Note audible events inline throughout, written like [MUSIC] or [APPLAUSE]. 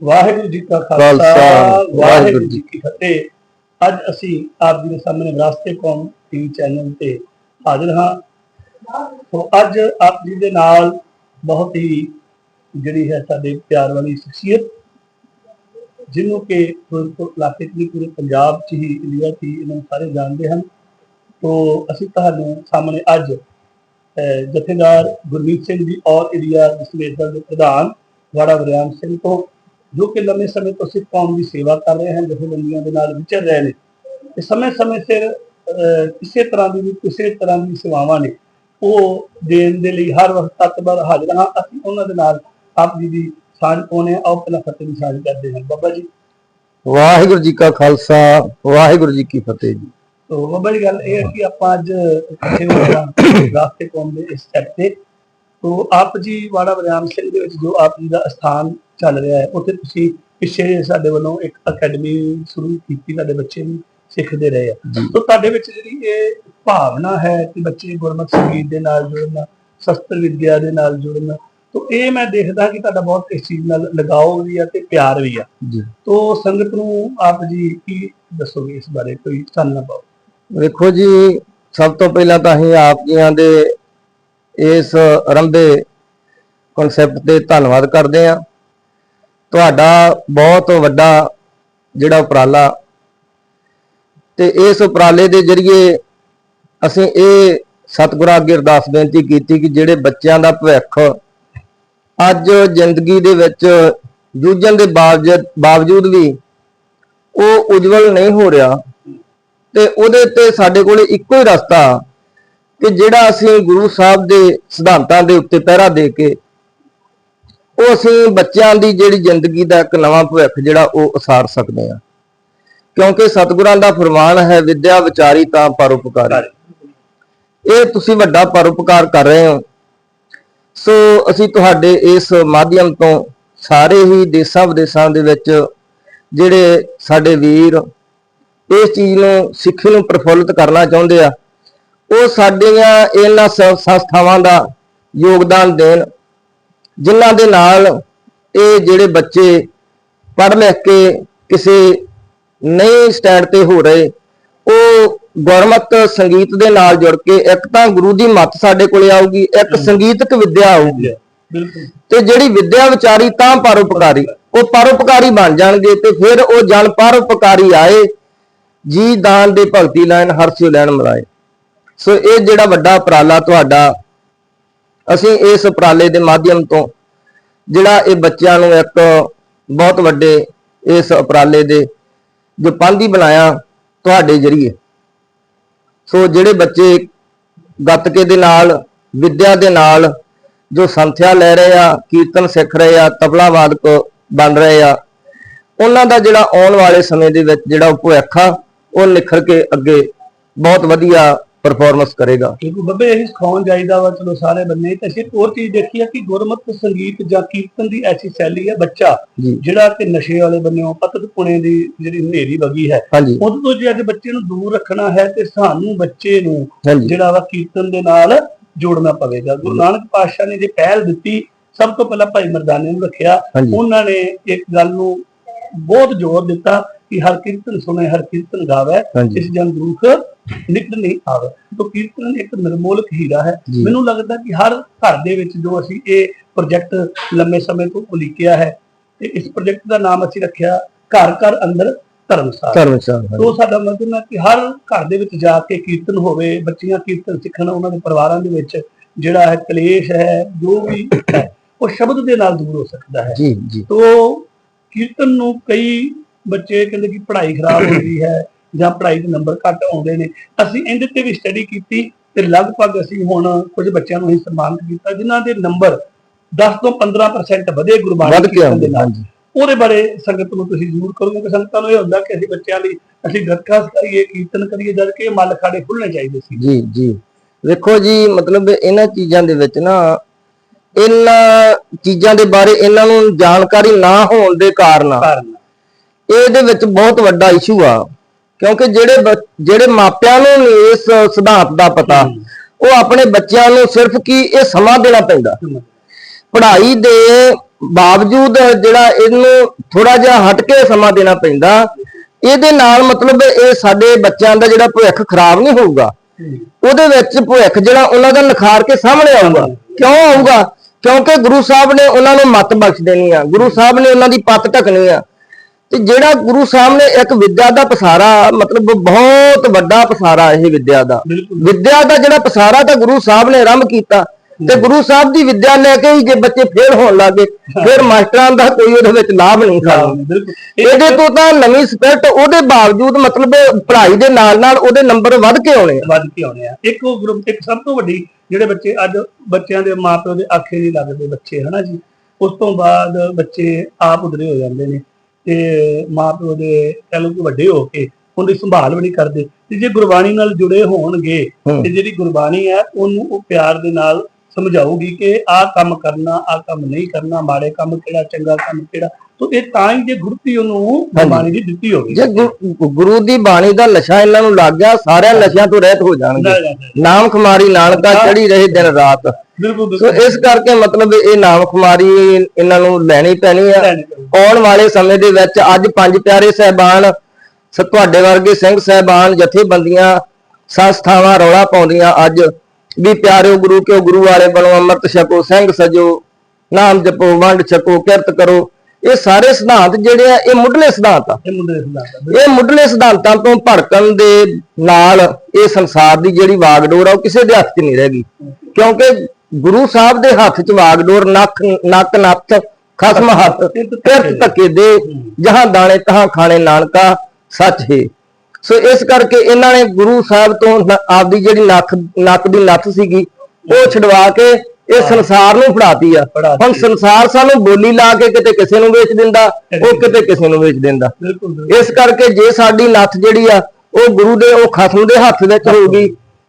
ਵਾਹਿਗੁਰੂ ਜੀ ਕਾ ਖਾਲਸਾ, ਵਾਹਿਗੁਰੂ ਜੀ ਕੀ ਫਤਿਹ। ਅੱਜ ਅਸੀਂ ਆਪ ਜੀ ਦੇ ਸਾਹਮਣੇ ਵਿਰਾਸਤੇ ਕੌਮ ਟੀਵੀ ਚੈਨਲ ਤੇ ਹਾਜ਼ਰ ਹਾਂ। ਸੋ ਅੱਜ ਆਪ ਜੀ ਦੇ ਨਾਲ ਬਹੁਤ ਹੀ ਜਿਹੜੀ ਹੈ ਸਾਡੇ ਪਿਆਰ ਵਾਲੀ ਸ਼ਖਸੀਅਤ ਜਿਹਨੂੰ ਕਿ ਫਿਰੋਜ਼ਪੁਰ ਇਲਾਕੇ ਨਹੀਂ ਪੂਰੇ ਪੰਜਾਬ 'ਚ ਹੀ ਇੰਡੀਆ 'ਚ ਇਹਨਾਂ ਨੂੰ ਸਾਰੇ ਜਾਣਦੇ ਹਨ। ਤੋ ਅਸੀਂ ਤੁਹਾਨੂੰ ਸਾਹਮਣੇ ਅੱਜ ਜਥੇਦਾਰ ਗੁਰਮੀਤ ਸਿੰਘ ਜੀ ਔਰ ਇੰਡੀਆ ਵਿਸਲੇਸ਼ ਦਲ ਦੇ ਪ੍ਰਧਾਨ ਵਾੜਾ ਵਰਿਆਮ ਸਿੰਘ ਤੋਂ ਜੋ ਕਿ ਲੰਮੇ ਸਮੇਂ ਤੋਂ ਸਿੱਖ ਕੌਮ ਦੀ ਸੇਵਾ ਕਰ ਰਹੇ ਹਨ ਜਥੇਬੰਦੀਆਂ ਦੇ ਨਾਲ ਵਿਚਰ ਰਹੇ ਨੇ। ਤੇ ਸਮੇਂ-ਸਮੇਂ ਸਿਰ ਕਿਸੇ ਤਰ੍ਹਾਂ ਦੀ ਵੀ ਕਿਸੇ ਤਰ੍ਹਾਂ ਦੀ ਸੇਵਾਵਾਂ ਨੇ ਉਹ ਦੇਣ ਦੇ ਲਈ ਹਰ ਵਕਤ ਤਤਪਰ ਹਾਜ਼ਰ ਹਾਂ। ਅਸੀਂ ਉਹਨਾਂ ਦੇ ਨਾਲ ਆਪ ਜੀ ਦੀ ਸਾਂਝ ਪਾਉਣੇ ਆਓ ਪਹਿਲਾਂ ਫਤਿਹ ਦੀ ਸਾਂਝ ਕਰਦੇ ਹਾਂ। ਬਾਬਾ ਜੀ। ਵਾਹਿਗੁਰੂ ਜੀ ਕਾ ਖਾਲਸਾ ਵਾਹਿਗੁਰੂ ਜੀ ਕੀ ਫਤਿਹ ਜੀ। ਤੋ ਬਾਬਾ ਜੀ ਗੱਲ ਇਹ ਹੈ ਕਿ ਆਪਾਂ ਅੱਜ ਇਕੱਠੇ ਹੋਏ ਹਾਂ। [COUGHS] ਰਾਸਤੇ ਕੌਮ ਦੇ ਇਸ ਸਟੈਪ ਤੇ। ਤੋ ਆਪ ਜੀ ਵਾੜਾ ਵਰਿਆਮ ਸਿੰਘ ਦੇ ਵਿੱਚ ਜੋ ਆਪ ਜੀ ਦਾ ਸਥਾਨ ਚੱਲ ਰਿਹਾ ਹੈ ਉੱਥੇ ਤੁਸੀਂ ਪਿੱਛੇ ਸਾਡੇ ਵੱਲੋਂ ਇੱਕ ਅਕੈਡਮੀ ਸ਼ੁਰੂ ਕੀਤੀ ਸਾਡੇ ਬੱਚੇ ਵੀ ਸਿੱਖਦੇ ਰਹੇ ਆ। ਤੋ ਤੁਹਾਡੇ ਵਿੱਚ ਜਿਹੜੀ ਇਹ ਭਾਵਨਾ ਹੈ ਕਿ ਬੱਚੇ ਗੁਰਮਤਿ ਸੰਗੀਤ ਦੇ ਨਾਲ ਜੁੜਨ ਸ਼ਸਤਰ ਵਿਦਿਆ ਦੇ ਨਾਲ ਜੁੜਨ ਤੋ ਇਹ ਮੈਂ ਦੇਖਦਾ ਕਿ ਤੁਹਾਡਾ ਬਹੁਤ ਇਸ ਚੀਜ਼ ਨਾਲ ਲਗਾਓ ਵੀ ਆ ਤੇ ਪਿਆਰ ਵੀ ਆ। ਜੀ। ਤੋ ਸੰਗਤ ਨੂੰ ਆਪ ਜੀ ਕੀ ਦੱਸੋਗੇ ਇਸ ਬਾਰੇ? ਕੋਈ ਚਾਨਣਾ ਪਾਓ। ਵੇਖੋ ਜੀ ਸਭ ਤੋਂ ਪਹਿਲਾਂ ਤਾਂ ਅਸੀਂ ਆਪ ਜੀਆਂ ਦੇ ਇਸ ਆਰੰਭੇ ਕਨਸੈਪਟ ਤੇ ਧੰਨਵਾਦ ਕਰਦੇ ਹਾਂ। ਤੁਹਾਡਾ ਬਹੁਤ ਵੱਡਾ ਜਿਹੜਾ ਉਪਰਾਲਾ ਤੇ ਇਸ ਉਪਰਾਲੇ ਦੇ ਜਰੀਏ ਅਸੀਂ ਇਹ ਸਤਿਗੁਰਾਂ ਅੱਗੇ ਅਰਦਾਸ ਬੇਨਤੀ ਕੀਤੀ ਕਿ ਜਿਹੜੇ ਬੱਚਿਆਂ ਦਾ ਭਵਿੱਖ ਅੱਜ ਜ਼ਿੰਦਗੀ ਦੇ ਵਿੱਚ ਜੂਝਣ ਦੇ ਬਾਵਜੂਦ ਬਾਵਜੂਦ ਵੀ ਉਹ ਉਜਵਲ ਨਹੀਂ ਹੋ ਰਿਹਾ ਤੇ ਉਹਦੇ ਤੇ ਸਾਡੇ ਕੋਲ ਇੱਕੋ ਹੀ ਰਸਤਾ ਕਿ ਜਿਹੜਾ ਅਸੀਂ ਗੁਰੂ ਸਾਹਿਬ ਦੇ ਸਿਧਾਂਤਾਂ ਦੇ ਉੱਤੇ ਪਹਿਰਾ ਦੇ ਕੇ ਉਹ ਅਸੀਂ ਬੱਚਿਆਂ ਦੀ ਜਿਹੜੀ ਜ਼ਿੰਦਗੀ ਦਾ ਇੱਕ ਨਵਾਂ ਭਵਿੱਖ ਜਿਹੜਾ ਉਹ ਉਸਾਰ ਸਕਦੇ ਹਾਂ। ਕਿਉਂਕਿ ਸਤਿਗੁਰਾਂ ਦਾ ਫਰਮਾਨ ਹੈ, ਵਿਦਿਆ ਵਿਚਾਰੀ ਤਾਂ ਪਰਉਪਕਾਰੀ ਇਹ ਤੁਸੀਂ ਵੱਡਾ ਪਰਉਪਕਾਰ ਕਰ ਰਹੇ ਹੋ। ਸੋ ਅਸੀਂ ਤੁਹਾਡੇ ਇਸ ਮਾਧਿਅਮ ਤੋਂ ਸਾਰੇ ਹੀ ਦੇਸ਼ਾਂ ਵਿਦੇਸ਼ਾਂ ਦੇ ਵਿੱਚ ਜਿਹੜੇ ਸਾਡੇ ਵੀਰ ਇਸ ਚੀਜ਼ ਨੂੰ, ਸਿੱਖੀ ਨੂੰ ਪ੍ਰਫੁੱਲਿਤ ਕਰਨਾ ਚਾਹੁੰਦੇ ਆ ਉਹ ਸਾਡੀਆਂ ਇਹਨਾਂ ਸੰਸਥਾਵਾਂ ਦਾ ਯੋਗਦਾਨ ਦੇਣ ਜਿਨ੍ਹਾਂ ਦੇ ਨਾਲ ਇਹ ਜਿਹੜੇ ਬੱਚੇ ਪੜ੍ਹ ਲਿਖ ਕੇ ਕਿਸੇ ਨਵੇਂ ਸਟੈਂਡ ਤੇ ਹੋ ਰਹੇ ਉਹ ਗੁਰਮਤ ਸੰਗੀਤ ਦੇ ਨਾਲ ਜੁੜ ਕੇ ਇੱਕ ਤਾਂ ਗੁਰੂ ਦੀ ਮੱਤ ਸਾਡੇ ਕੋਲੇ ਆਊਗੀ ਇੱਕ ਸੰਗੀਤਕ ਵਿਦਿਆ ਆਊਗੀ। ਤੇ ਜਿਹੜੀ ਵਿਦਿਆ ਵਿਚਾਰੀ ਤਾਂ ਪਰਉਪਕਾਰੀ ਉਹ ਪਰਉਪਕਾਰੀ ਬਣ ਜਾਣਗੇ ਤੇ ਫਿਰ ਉਹ ਜਨ ਪਰਉਪਕਾਰੀ ਆਏ ਜੀ ਦਾਨ ਦੇ ਭਗਤੀ ਲੈਣ ਹਰਸਿਓ ਲੈਣ ਮਲਾਏ। ਸੋ ਇਹ ਜਿਹੜਾ ਵੱਡਾ ਉਪਰਾਲਾ ਤੁਹਾਡਾ, ਅਸੀਂ ਇਸ ਉਪਰਾਲੇ ਦੇ ਮਾਧਿਅਮ ਤੋਂ ਜਿਹੜਾ ਇਹ ਬੱਚਿਆਂ ਨੂੰ ਇੱਕ ਬਹੁਤ ਵੱਡੇ ਇਸ ਉਪਰਾਲੇ ਦੇ ਜੋ ਪਾਂਧੀ ਬਣਾਇਆ ਤੁਹਾਡੇ ਜਰੀਏ। ਸੋ ਜਿਹੜੇ ਬੱਚੇ ਗੱਤਕੇ ਦੇ ਨਾਲ, ਵਿੱਦਿਆ ਦੇ ਨਾਲ ਜੋ ਸੰਥਿਆ ਲੈ ਰਹੇ ਆ, ਕੀਰਤਨ ਸਿੱਖ ਰਹੇ ਆ, ਤਬਲਾ ਵਾਦਕ ਬਣ ਰਹੇ ਆ, ਉਹਨਾਂ ਦਾ ਜਿਹੜਾ ਆਉਣ ਵਾਲੇ ਸਮੇਂ ਦੇ ਵਿੱਚ ਜਿਹੜਾ ਉਹ ਭਵਿੱਖ ਆ, ਉਹ ਨਿਖਰ ਕੇ ਅੱਗੇ ਬਹੁਤ ਵਧੀਆ ਪਰਫਾਰਮੈਂਸ ਕਰੇਗਾ। ਕਿਉਂਕਿ ਬੱਬੇ ਇਹ ਸਿਖਾਉਣ ਜਾਈਦਾ ਵਾ ਚਲੋ ਸਾਰੇ ਬੰਨੇ ਤੇ ਅਸੀਂ ਇੱਕ ਹੋਰ ਚੀਜ਼ ਦੇਖੀ ਆ ਕਿ ਗੁਰਮਤਿ ਸੰਗੀਤ ਜਾਂ ਕੀਰਤਨ ਦੀ ਐਸੀ ਸ਼ੈਲੀ ਹੈ ਬੱਚਾ ਜਿਹੜਾ ਕਿ ਨਸ਼ੇ ਵਾਲੇ ਬੰਨਿਓ ਪਤਤ ਪੁਣੇ ਦੀ ਜਿਹੜੀ ਹਨੇਰੀ ਵਗੀ ਹੈ ਉਹਦੇ ਤੋਂ ਜੇ ਅੱਜ ਬੱਚੇ ਨੂੰ ਦੂਰ ਰੱਖਣਾ ਹੈ ਤੇ ਸਾਨੂੰ ਬੱਚੇ ਨੂੰ ਜਿਹੜਾ ਵਾ ਕੀਰਤਨ ਦੇ ਨਾਲ ਜੋੜਨਾ ਪਵੇਗਾ। ਗੁਰੂ ਨਾਨਕ ਪਾਤਸ਼ਾਹ ਨੇ ਜੇ ਪਹਿਲ ਦਿੱਤੀ ਸਭ ਤੋਂ ਪਹਿਲਾਂ ਭਾਈ ਮਰਦਾਨੇ ਨੂੰ ਰੱਖਿਆ ਉਹਨਾਂ ਨੇ ਇੱਕ ਗੱਲ ਨੂੰ ਬਹੁਤ ਜ਼ੋਰ ਦਿੱਤਾ ਕਿ ਹਰ ਕੀਰਤਨ ਸੁਣੇ ਹਰ ਕੀਰਤਨ ਗਾਵੇ ਹਾਂਜੀ। ਇਸ ਜਨ ਦੁੱਖ ਨਿਕਟ ਨਹੀਂ ਆਵੇ। ਤਾਂ ਕੀਰਤਨ ਇੱਕ ਨਿਰਮੋਲਕ ਹੀਰਾ ਹੈ। ਮੈਨੂੰ ਲੱਗਦਾ ਕਿ ਹਰ ਘਰ ਦੇ ਵਿੱਚ ਜੋ ਅਸੀਂ ਇਹ ਪ੍ਰੋਜੈਕਟ ਲੰਮੇ ਸਮੇਂ ਤੋਂ ਉਲੀਕਿਆ ਹੈ ਤੇ ਇਸ ਪ੍ਰੋਜੈਕਟ ਦਾ ਨਾਮ ਅਸੀਂ ਰੱਖਿਆ ਘਰ ਘਰ ਅੰਦਰ ਧਰਮਸਾਲਾ। ਧਰਮਸ਼ਾਲ ਸਾਡਾ ਮਤਲਬ ਹੈ ਕਿ ਹਰ ਘਰ ਦੇ ਵਿੱਚ ਜਾ ਕੇ ਕੀਰਤਨ ਹੋਵੇ ਬੱਚੀਆਂ ਕੀਰਤਨ ਸਿੱਖਣ ਉਹਨਾਂ ਦੇ ਪਰਿਵਾਰਾਂ ਦੇ ਵਿੱਚ ਜਿਹੜਾ ਹੈ ਕਲੇਸ਼ ਹੈ ਜੋ ਵੀ ਹੈ ਉਹ ਸ਼ਬਦ ਦੇ ਨਾਲ ਦੂਰ ਹੋ ਸਕਦਾ ਹੈ। ਜੀ ਜੀ। ਤੋ ਕੀਰਤਨ ਨੂੰ ਕਈ ਬੱਚੇ ਕਹਿੰਦੇ ਕਿ ਪੜ੍ਹਾਈ ਖਰਾਬ ਹੁੰਦੀ ਹੈ ਜਾਂ ਪੜ੍ਹਾਈ ਦੇ ਨੰਬਰ ਘੱਟ ਆਉਂਦੇ ਨੇ। ਅਸੀਂ ਇਹਦੇ ਤੇ ਵੀ ਸਟੱਡੀ ਕੀਤੀ ਤੇ ਲਗਭਗ ਅਸੀਂ ਹੁਣ ਕੁਝ ਬੱਚਿਆਂ ਨੂੰ ਅਸੀਂ ਸਨਮਾਨਿਤ ਕੀਤਾ ਜਿਨ੍ਹਾਂ ਦੇ ਨੰਬਰ 10 ਤੋਂ 15% ਵਧੇ ਗੁਰਬਾਣੀ ਦੇ ਨਾਲ। ਉਹਦੇ ਬਾਰੇ ਸੰਗਤ ਨੂੰ ਤੁਸੀਂ ਜ਼ਰੂਰ ਕਰੋਗੇ ਕਿ ਸੰਗਤਾਂ ਨੂੰ ਇਹ ਹੁੰਦਾ ਕਿ ਅਸੀਂ ਬੱਚਿਆਂ ਲਈ ਅਸੀਂ ਗੱਤਕਾ ਸਿਖਾਈਏ ਕੀਰਤਨ ਕਰੀਏ ਜਦ ਕਿ ਮੱਲ ਖਾੜੇ ਖੁੱਲਣੇ ਚਾਹੀਦੇ ਸੀ। ਜੀ ਜੀ। ਵੇਖੋ ਜੀ ਮਤਲਬ ਇਹਨਾਂ ਚੀਜ਼ਾਂ ਦੇ ਵਿੱਚ ਨਾ ਇਹਨਾਂ ਚੀਜ਼ਾਂ ਦੇ ਬਾਰੇ ਇਹਨਾਂ ਨੂੰ ਜਾਣਕਾਰੀ ਨਾ ਹੋਣ ਦੇ ਕਾਰਨ ਇਹਦੇ ਵਿੱਚ ਬਹੁਤ ਵੱਡਾ ਇਸ਼ੂ ਆ। ਕਿਉਂਕਿ ਜਿਹੜੇ ਬ- ਜਿਹੜੇ ਮਾਪਿਆਂ ਨੂੰ ਨੀ ਇਸ ਸਿਧਾਂਤ ਦਾ ਪਤਾ, ਉਹ ਆਪਣੇ ਬੱਚਿਆਂ ਨੂੰ ਸਿਰਫ ਕੀ ਇਹ ਸਮਾਂ ਦੇਣਾ ਪੈਂਦਾ। ਪੜ੍ਹਾਈ ਦੇ ਬਾਵਜੂਦ ਜਿਹੜਾ ਇਹਨੂੰ ਥੋੜਾ ਜਿਹਾ ਹਟ ਕੇ ਸਮਾਂ ਦੇਣਾ ਪੈਂਦਾ, ਇਹਦੇ ਨਾਲ ਮਤਲਬ ਇਹ ਸਾਡੇ ਬੱਚਿਆਂ ਦਾ ਜਿਹੜਾ ਭਵਿੱਖ ਖਰਾਬ ਨਹੀਂ ਹੋਊਗਾ। ਉਹਦੇ ਵਿੱਚ ਭਵਿੱਖ ਜਿਹੜਾ ਉਹਨਾਂ ਦਾ ਨਿਖਾਰ ਕੇ ਸਾਹਮਣੇ ਆਊਗਾ। ਕਿਉਂ ਆਊਗਾ? ਕਿਉਂਕਿ ਗੁਰੂ ਸਾਹਿਬ ਨੇ ਉਹਨਾਂ ਨੂੰ ਮੱਤ ਬਖਸ਼ ਦੇਣੀ ਆ। ਗੁਰੂ ਸਾਹਿਬ ਨੇ ਉਹਨਾਂ ਦੀ ਪੱਤ ਢਕਣੀ ਆ। ਤੇ ਜਿਹੜਾ ਗੁਰੂ ਸਾਹਿਬ ਨੇ ਇੱਕ ਵਿਦਿਆ ਦਾ ਪਸਾਰਾ ਮਤਲਬ ਬਹੁਤ ਵੱਡਾ ਪਸਾਰਾ ਇਹ ਵਿਦਿਆ ਦਾ। ਵਿਦਿਆ ਦਾ ਜਿਹੜਾ ਪਸਾਰਾ ਤਾਂ ਗੁਰੂ ਸਾਹਿਬ ਨੇ ਆਰੰਭ ਕੀਤਾ। ਤੇ ਗੁਰੂ ਸਾਹਿਬ ਦੀ ਵਿਦਿਆ ਲੈ ਕੇ ਹੀ ਜੇ ਬੱਚੇ ਫੇਲ ਹੋਣ ਲੱਗੇ ਫਿਰ ਮਾਸਟਰਾਂ ਦਾ ਕੋਈ ਉਹਦੇ ਵਿੱਚ ਲਾਭ ਨਹੀਂ ਬਿਲਕੁਲ। ਇਹਦੇ ਤੋਂ ਤਾਂ ਨਵੀਂ ਸਪਿਰਟ ਉਹਦੇ ਬਾਵਜੂਦ ਮਤਲਬ ਪੜ੍ਹਾਈ ਦੇ ਨਾਲ ਨਾਲ ਉਹਦੇ ਨੰਬਰ ਵੱਧ ਕੇ ਆਉਣੇ ਵੱਧ ਕੇ ਆਉਣੇ ਆ। ਇੱਕ ਉਹ ਗਰੁੱਪ ਇੱਕ ਸਭ ਤੋਂ ਵੱਡੀ ਜਿਹੜੇ ਬੱਚੇ ਅੱਜ ਬੱਚਿਆਂ ਦੇ ਮਾਪਿਓ ਦੇ ਆਖੇ ਨਹੀਂ ਲੱਗਦੇ ਬੱਚੇ ਹਨਾ ਜੀ? ਉਸ ਤੋਂ ਬਾਅਦ ਬੱਚੇ ਆਪ ਉਧਰੇ ਹੋ ਜਾਂਦੇ ਨੇ। ਤੇ ਮਾਪਿਓ ਦੇ ਕਹਿ ਕਿ ਵੱਡੇ ਹੋ ਕੇ ਉਹਦੀ ਸੰਭਾਲ ਵੀ ਨਹੀਂ ਕਰਦੇ ਤੇ ਜੇ ਗੁਰਬਾਣੀ ਨਾਲ ਜੁੜੇ ਹੋਣਗੇ। ਤੇ ਜਿਹੜੀ ਗੁਰਬਾਣੀ ਹੈ ਉਹਨੂੰ ਉਹ ਪਿਆਰ ਦੇ ਨਾਲ ਸਮਝਾਊਗੀ ਕਿ ਆਹ ਕੰਮ ਕਰਨਾ ਆਹ ਕੰਮ ਨਹੀਂ ਕਰਨਾ ਮਾੜੇ ਕੰਮ ਕਿਹੜਾ ਚੰਗਾ ਕੰਮ ਕਿਹੜਾ ਤਾਂ ਇਹ ਤਾਂ ਹੀ ਜੇ ਗੁਰਤੀ ਉਹਨੂੰ ਗੁਰਬਾਣੀ ਦੀ ਦਿੱਤੀ ਹੋਗੀ ਜੇ ਗੁਰੂ ਦੀ ਬਾਣੀ ਦਾ ਨਸ਼ਾ ਇਹਨਾਂ ਨੂੰ ਲੱਗ ਗਿਆ ਸਾਰਿਆਂ ਨਸ਼ਿਆਂ ਤੋਂ ਰਹਿਤ ਹੋ ਜਾਣਗੇ। ਨਾਮ ਖੁਮਾਰੀ ਨਾਨਕਾ ਚੜੀ ਰਹੇ ਦਿਨ ਰਾਤ। ਸੋ ਇਸ ਕਰਕੇ ਮਤਲਬ ਇਹ ਨਾਮ ਖੁਮਾਰੀ ਇਹਨਾਂ ਨੂੰ ਲੈਣੀ ਪੈਣੀ ਆ। ਆਉਣ ਵਾਲੇ ਸਮੇਂ ਦੇ ਵਿੱਚ ਅੱਜ ਪੰਜ ਪਿਆਰੇ ਸਹਿਬਾਨ ਤੁਹਾਡੇ ਵਰਗੇ ਸਿੰਘ ਸਹਿਬਾਨ ਜਥੇਬੰਦੀਆਂ ਸੰਸਥਾਵਾਂ ਰੌਲਾ ਪਾਉਂਦੀਆਂ ਅੱਜ। ਵੀ ਪਿਆਰਿਓ ਗੁਰੂ ਕਿਉ ਗੁਰੂ ਵਾਲੇ ਬਣੋ ਅੰਮ੍ਰਿਤ ਛਕੋ ਸਿੰਘ ਸਜੋ ਨਾਮ ਜਪੋ ਵੰਡ ਛਕੋ ਕਿਰਤ ਕਰੋ। ਇਹ ਸਾਰੇ ਸਿਧਾਂਤ ਜਿਹੜੇ ਆ ਇਹ ਮੁੱਢਲੇ ਸਿਧਾਂਤ ਆ। ਇਹ ਮੁੱਢਲੇ ਸਿਧਾਂਤਾਂ ਤੋਂ ਭੜਕਣ ਦੇ ਨਾਲ ਇਹ ਸੰਸਾਰ ਦੀ ਜਿਹੜੀ ਵਾਗਡੋਰ ਆ ਉਹ ਕਿਸੇ ਦੇ ਹੱਥ 'ਚ ਨਹੀਂ ਰਹੇਗੀ ਕਿਉਂਕਿ ਗੁਰੂ ਸਾਹਿਬ ਦੇ ਹੱਥ 'ਚ ਵਾਗਡੋਰ ਨੱਕ ਨੱਕ ਨੱਥ ਖਸਮ ਹੱਥ ਕਿਰਤ ਧੱਕੇ ਦੇ। ਜਹਾਂ ਦਾਣੇ ਤਹਾਂ ਖਾਣੇ ਨਾਨਕਾ ਸੱਚ ਹੈ। ਸੋ ਇਸ ਕਰਕੇ ਇਹਨਾਂ ਨੇ ਗੁਰੂ ਸਾਹਿਬ ਤੋਂ ਆਪਦੀ ਜਿਹੜੀ ਨੱਕ ਨੱਕ ਦੀ ਨੱਥ ਸੀਗੀ ਉਹ ਛਡਵਾ ਕੇ ਇਹ ਸੰਸਾਰ ਨੂੰ ਫੜਾਤੀ ਆ। ਹੁਣ ਸੰਸਾਰ ਸਾਨੂੰ ਬੋਲੀ ਲਾ ਕੇ ਕਿਤੇ ਕਿਸੇ ਨੂੰ ਵੇਚ ਦਿੰਦਾ ਉਹ ਕਿਤੇ ਕਿਸੇ ਨੂੰ ਵੇਚ ਦਿੰਦਾ। ਇਸ ਕਰਕੇ ਜੇ ਸਾਡੀ ਨੱਥ ਜਿਹੜੀ ਆ ਉਹ ਗੁਰੂ ਦੇ ਉਹ ਖਸਮ ਦੇ ਹੱਥ ਵਿੱਚ ਹੋਊਗੀ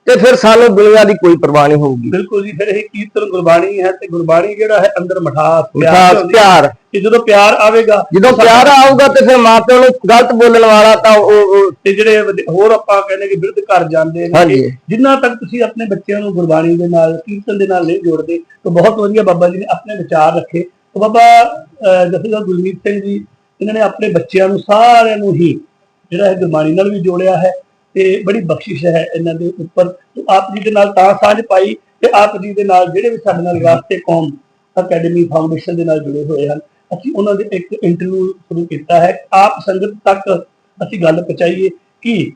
ਤੇ ਫਿਰ ਸਾਨੂੰ ਦੁਨੀਆ ਦੀ ਕੋਈ ਪਰਵਾਹ ਨਹੀਂ ਹੋਊਗੀ ਬਿਲਕੁਲ ਜੀ ਫਿਰ ਇਹ ਕੀਰਤਨ ਗੁਰਬਾਣੀ ਹੈ ਤੇ ਗੁਰਬਾਣੀ ਜਿਹੜਾ ਹੈ ਅੰਦਰ ਮਠਾਸ ਮਿਠਾਸ। ਪਿਆਰ ਕਿ ਜਦੋਂ ਪਿਆਰ ਆਵੇਗਾ ਜਦੋਂ ਪਿਆਰ ਆਊਗਾ ਤੇ ਫਿਰ ਮਾਪਿਆਂ ਨੂੰ ਗਲਤ ਬੋਲਣ ਵਾਲਾ ਤਾਂ ਉਹ ਤੇ ਜਿਹੜੇ ਹੋਰ ਆਪਾਂ ਕਹਿੰਦੇ ਕਿ ਬਿਰਧ ਘਰ ਜਾਂਦੇ ਨੇ। ਜਿੰਨਾ ਤੱਕ ਤੁਸੀਂ ਆਪਣੇ ਬੱਚਿਆਂ ਨੂੰ ਗੁਰਬਾਣੀ ਦੇ ਨਾਲ ਕੀਰਤਨ ਦੇ ਨਾਲ ਨਹੀਂ ਜੋੜਦੇ ਤਾਂ ਬਹੁਤ ਵਧੀਆ ਬਾਬਾ ਜੀ ਨੇ ਆਪਣੇ ਵਿਚਾਰ ਰੱਖੇ ਤਾਂ ਬਾਬਾ ਜਥੇਦਾਰ ਗੁਰਮੀਤ ਸਿੰਘ ਜੀ ਇਹਨਾਂ ਨੇ ਆਪਣੇ ਬੱਚਿਆਂ ਨੂੰ ਸਾਰਿਆਂ ਨੂੰ ਹੀ ਜਿਹੜਾ ਹੈ ਗੁਰਬਾਣੀ ਨਾਲ ਵੀ ਜੋੜਿਆ ਹੈ ਤੇ ਬੜੀ ਬਖਸ਼ਿਸ਼ ਹੈ ਇਹਨਾਂ ਦੇ ਉੱਪਰ। ਤੇ ਆਪ ਜੀ ਦੇ ਨਾਲ ਤਾਂ ਸਾਂਝ ਪਾਈ ਤੇ ਆਪ ਜੀ ਦੇ ਨਾਲ ਜਿਹੜੇ ਵੀ ਸਾਡੇ ਨਾਲ ਰਾਸਤੇ ਕੌਮ ਅਕੈਡਮੀ ਫਾਊਂਡੇਸ਼ਨ ਦੇ ਨਾਲ ਜੁੜੇ ਹੋਏ ਹਨ ਅਸੀਂ ਉਹਨਾਂ ਦੇ ਇੱਕ ਇੰਟਰਵਿਊ ਸ਼ੁਰੂ ਕੀਤਾ ਹੈ। ਆਪ ਸੰਗਤ ਤੱਕ ਅਸੀਂ ਗੱਲ ਪਹੁੰਚਾਈਏ ਕਿ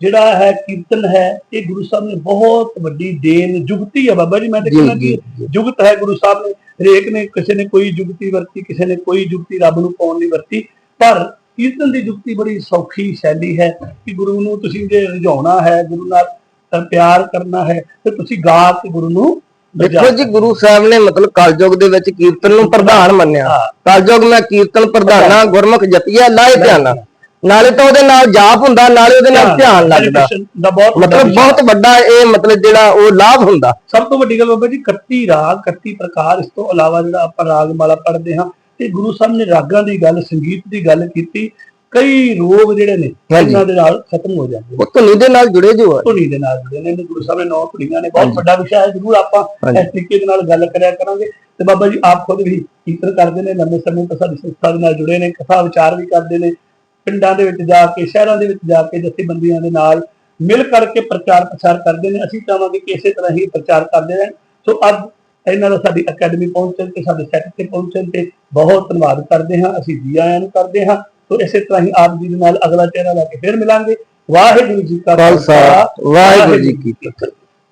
ਜਿਹੜਾ ਹੈ ਕੀਰਤਨ ਹੈ ਇਹ ਗੁਰੂ ਸਾਹਿਬ ਨੇ ਬਹੁਤ ਵੱਡੀ ਦੇਨ ਜੁਗਤੀ ਹੈ ਬਾਬਾ ਜੀ। ਮੈਂ ਤਾਂ ਕਹਿੰਦਾ ਕਿ ਜੁਗਤ ਹੈ ਗੁਰੂ ਸਾਹਿਬ ਨੇ। ਹਰੇਕ ਨੇ ਕਿਸੇ ਨੇ ਕੋਈ ਜੁਗਤੀ ਵਰਤੀ ਕਿਸੇ ਨੇ ਕੋਈ ਜੁਗਤੀ ਰੱਬ ਨੂੰ ਪਾਉਣ ਲਈ ਵਰਤੀ ਪਰ ਕੀਰਤਨ ਦੀ ਜੁਗਤੀ ਬੜੀ ਸੌਖੀ ਸ਼ੈਲੀ ਹੈ ਕਿ ਗੁਰੂ ਨੂੰ ਤੁਸੀਂ ਜੇ ਰਿਝਾਉਣਾ ਹੈ ਗੁਰੂ ਨਾਲ ਪਿਆਰ ਕਰਨਾ ਹੈ ਤੇ ਤੁਸੀਂ ਗਾ ਕੇ ਗੁਰੂ ਨੂੰ ਦੇਖੋ ਜੀ ਗੁਰੂ ਸਾਹਿਬ ਨੇ ਮਤਲਬ ਕਲਯੁਗ ਦੇ ਵਿੱਚ ਕੀਰਤਨ ਨੂੰ ਪ੍ਰਧਾਨ ਮੰਨਿਆ। ਕਲਯੁਗ ਮੈਂ ਕੀਰਤਨ ਪ੍ਰਧਾਨਾ ਗੁਰਮੁਖ ਜਪੀਆ ਲਾਏ ਧਿਆਨਾ ਨਾਲੇ। ਤਾਂ ਉਹਦੇ ਨਾਲ ਜਾਪ ਹੁੰਦਾ ਨਾਲੇ ਉਹਦੇ ਨਾਲ ਧਿਆਨ। ਲੱਗਦਾ। ਮਤਲਬ ਬਹੁਤ ਵੱਡਾ ਇਹ ਮਤਲਬ ਜਿਹੜਾ ਉਹ ਲਾਭ ਹੁੰਦਾ। ਸਭ ਤੋਂ ਵੱਡੀ ਗੱਲ ਬਾਬਾ ਜੀ 31 ਰਾਗ 31 ਪ੍ਰਕਾਰ ਇਸ ਤੋਂ ਇਲਾਵਾ ਜਿਹੜਾ ਆਪਾਂ ਰਾਗ ਮਾਲਾ ਪੜ੍ਹਦੇ ਹਾਂ ਤੇ ਗੁਰੂ ਸਾਹਿਬ ਨੇ ਰਾਗਾਂ ਦੀ ਗੱਲ ਸੰਗੀਤ ਦੀ ਗੱਲ ਕੀਤੀ ਕਈ ਰੋਗ ਜਿਹੜੇ ਨੇ। ਇਹਨਾਂ ਦੇ ਨਾਲ ਖਤਮ ਹੋ ਜਾਂਦੇ ਉਹ ਧੁਨੀ ਦੇ ਨਾਲ ਜੁੜੇ ਜੋ ਧੁਨੀ ਦੇ ਨਾਲ ਜੁੜੇ ਨੇ ਗੁਰੂ ਸਾਹਿਬ ਨੇ ਨੌ ਧੁਨੀਆਂ ਨੇ ਬਹੁਤ ਵੱਡਾ ਵਿਸ਼ਾ ਹੈ ਜ਼ਰੂਰ ਆਪਾਂ। ਇਸ ਤਰੀਕੇ ਦੇ ਨਾਲ ਗੱਲ ਕਰਿਆ ਕਰਾਂਗੇ। ਤੇ ਬਾਬਾ ਜੀ ਆਪ ਖੁਦ ਵੀ ਕੀਰਤਨ ਕਰਦੇ ਨੇ ਲੰਮੇ ਸਮੇਂ ਤੋਂ ਸਾਡੀ ਸੰਸਥਾ ਦੇ ਨਾਲ ਜੁੜੇ ਨੇ ਕਥਾ ਵਿਚਾਰ ਵੀ ਕਰਦੇ ਨੇ। ਪਿੰਡਾਂ ਦੇ ਵਿੱਚ ਜਾ ਕੇ ਸ਼ਹਿਰਾਂ ਦੇ ਵਿੱਚ ਜਾ ਕੇ ਜਥੇਬੰਦੀਆਂ ਦੇ ਨਾਲ ਮਿਲ ਕਰਕੇ ਪ੍ਰਚਾਰ ਪ੍ਰਸਾਰ ਕਰਦੇ ਨੇ। ਅਸੀਂ ਚਾਹਾਂਗੇ ਕਿ ਇਸੇ ਤਰ੍ਹਾਂ ਹੀ ਪ੍ਰਚਾਰ ਕਰਦੇ ਰਹਿਣ। ਸੋ ਅੱਜ ਇਹਨਾਂ ਦਾ ਸਾਡੀ ਅਕੈਡਮੀ ਪਹੁੰਚਣ ਤੇ ਸਾਡੇ ਸੈਟ ਤੇ ਪਹੁੰਚਣ ਤੇ ਬਹੁਤ ਧੰਨਵਾਦ ਕਰਦੇ ਹਾਂ ਅਸੀਂ ਜੀ ਆਇਆਂ ਨੂੰ ਕਰਦੇ ਹਾਂ ਸੋ ਇਸੇ ਤਰ੍ਹਾਂ ਹੀ ਆਪ ਜੀ ਦੇ ਨਾਲ ਅਗਲਾ ਚਿਹਰਾ ਲੈ ਕੇ ਫਿਰ ਮਿਲਾਂਗੇ। ਵਾਹਿਗੁਰੂ ਜੀ ਕਾ ਖਾਲਸਾ ਵਾਹਿਗੁਰੂ ਜੀ ਕੀ ਫਤਿਹ।